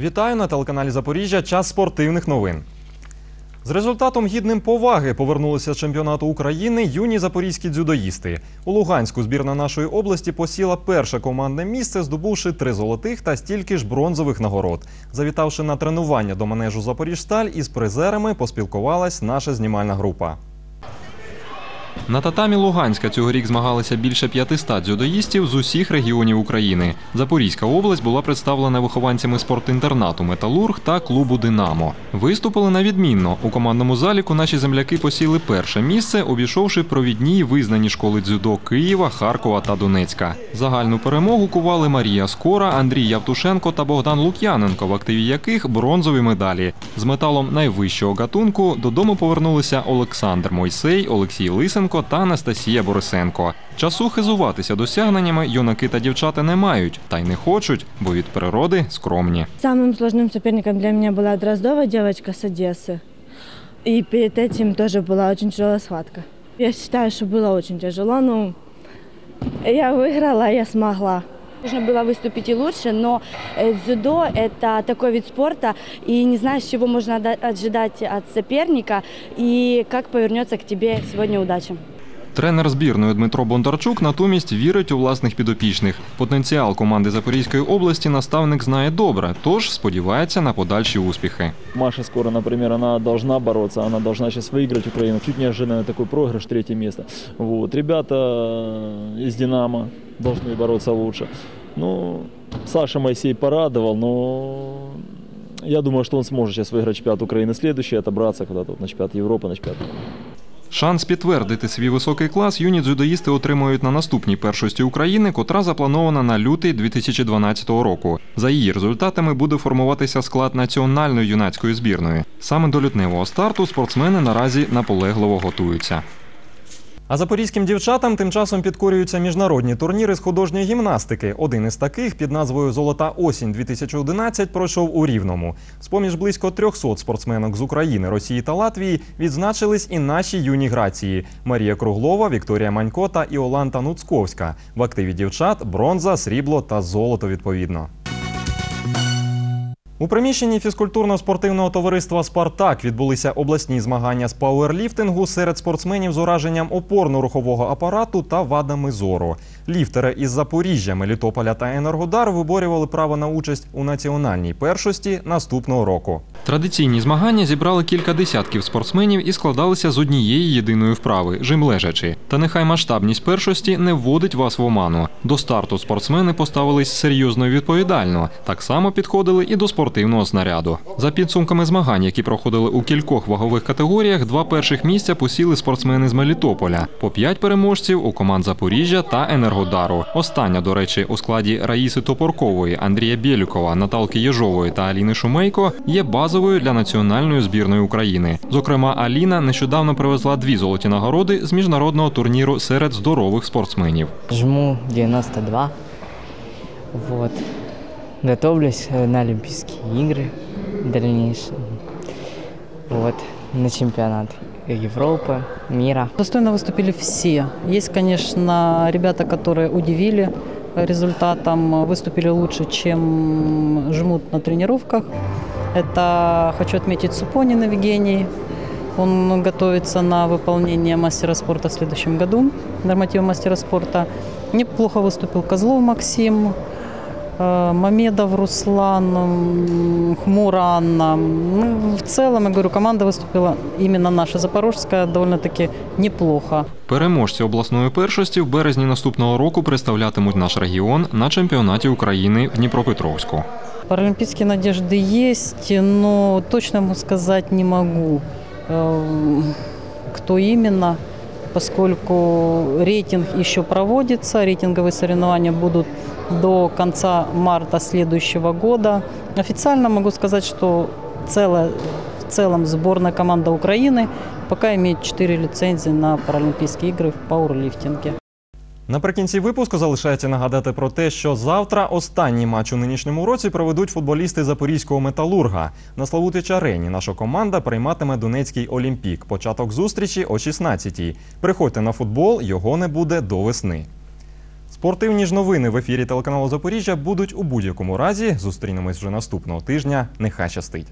Вітаю на телеканалі Запоріжжя. Час спортивних новин. З результатом гідним поваги повернулися з чемпіонату України юні запорізькі дзюдоїсти. У Луганську збірна нашої області посіла перше командне місце, здобувши три золотих та стільки ж бронзових нагород. Завітавши на тренування до манежу Запоріжсталь із призерами, поспілкувалась наша знімальна група. На татамі Луганська цьогорік змагалися більше 500 дзюдоїстів з усіх регіонів України. Запорізька область була представлена вихованцями спортінтернату Металург та клубу Динамо. Виступили на відмінно. У командному заліку наші земляки посіли перше місце, обійшовши провідні й визнані школи дзюдо Києва, Харкова та Донецька. Загальну перемогу кували Марія Скора, Андрій Явтушенко та Богдан Лук'яненко, в активі яких бронзові медалі. З металом найвищого гатунку додому повернулися Олександр Мойсей, Олексій Лисенко та Анастасія Борисенко. Часу хизуватися досягненнями юнаки та дівчата не мають, та й не хочуть, бо від природи скромні. Самым сложным соперником для меня была Дроздова, девочка с Одессы. И перед этим тоже была очень тяжелая схватка. Я считаю, что было очень тяжело, но я выиграла, я смогла. Нужно было выступить и лучше, но э, дзюдо – это такой вид спорта, и не знаешь, чего можно ода- ожидать от соперника, и как повернется к тебе сегодня удача. Тренер збірної Дмитро Бондарчук натомість вірить у власних підопічних. Потенціал команди Запорізької області наставник знає добре, тож сподівається на подальші успіхи. Маша скоро, например, она должна бороться, она должна сейчас выиграть Украину. Чуть неожиданно такой проигрыш, третье место. Вот. Ребята из «Динамо» должны бороться лучше. Ну, Саша Моисей порадовал, но я думаю, что он сможет сейчас выиграть чемпионат Украины следующий, отобраться куда-то вот на чемпионат Европы, на чемпионат мира. Шанс підтвердити свій високий клас юні дзюдоїсти отримують на наступній першості України, котра запланована на лютий 2012 року. За її результатами буде формуватися склад національної юнацької збірної. Саме до лютневого старту спортсмени наразі наполегливо готуються. А запорізьким дівчатам тим часом підкорюються міжнародні турніри з художньої гімнастики. Один із таких під назвою Золота осінь 2011 пройшов у Рівному. З поміж близько 300 спортсменок з України, Росії та Латвії відзначились і наші юні грації Марія Круглова, Вікторія Манько та Іоланта Нуцковська. В активі дівчат бронза, срібло та золото відповідно. У приміщенні фізкультурно-спортивного товариства Спартак відбулися обласні змагання з пауерліфтингу серед спортсменів з ураженням опорно-рухового апарату та вадами зору. Ліфтери із Запоріжжя, Мелітополя та Енергодар виборювали право на участь у національній першості наступного року. Традиційні змагання зібрали кілька десятків спортсменів і складалися з однієї єдиної вправи жим лежачи. Та нехай масштабність першості не вводить вас в оману. До старту спортсмени поставились серйозно і відповідально. Так само підходили і до спортивного снаряду. За підсумками змагань, які проходили у кількох вагових категоріях, два перших місця посіли спортсмени з Мелітополя, по п'ять переможців у команд Запоріжжя та Енергодару. Остання, до речі, у складі Раїси Топоркової, Андрія Бєлюкова, Наталки Єжової та Аліни Шумейко є базовою для національної збірної України. Зокрема, Аліна нещодавно привезла дві золоті нагороди з міжнародного турніру серед здорових спортсменів. Жму 92. Вот. Готовлюсь э, на Олимпийские игры дальнейшие. Вот. На чемпионат Европы, мира. Достойно выступили все. Есть, конечно, ребята, которые удивили результатом, выступили лучше, чем жмут на тренировках. Это хочу отметить Супонин Евгений. Он готовится на выполнение мастера спорта в следующем году, норматива мастера спорта. Неплохо выступил Козлов Максим, э, Мамедов Руслан, м, Хмура Анна. Ну, в целом, я говорю, команда выступила именно наша запорожская довольно-таки неплохо. Переможці обласної першості в березні наступного року представлятимуть наш регіон на чемпіонаті України в Дніпропетровську. Паралимпийские надежды есть, но точно могу сказать не могу, эм, кто именно, поскольку рейтинг еще проводится, рейтинговые соревнования будут до конца марта следующего года. Официально могу сказать, что целая, в целом сборная команда Украины пока имеет 4 лицензии на Паралимпийские игры в пауэрлифтинге. Наприкінці випуску залишається нагадати про те, що завтра останній матч у нинішньому році проведуть футболісти запорізького металурга. На Славутич арені наша команда прийматиме Донецький Олімпік. Початок зустрічі о 16-й. Приходьте на футбол, його не буде до весни. Спортивні ж новини в ефірі телеканалу Запоріжжя будуть у будь-якому разі. Зустрінемось вже наступного тижня. Нехай щастить.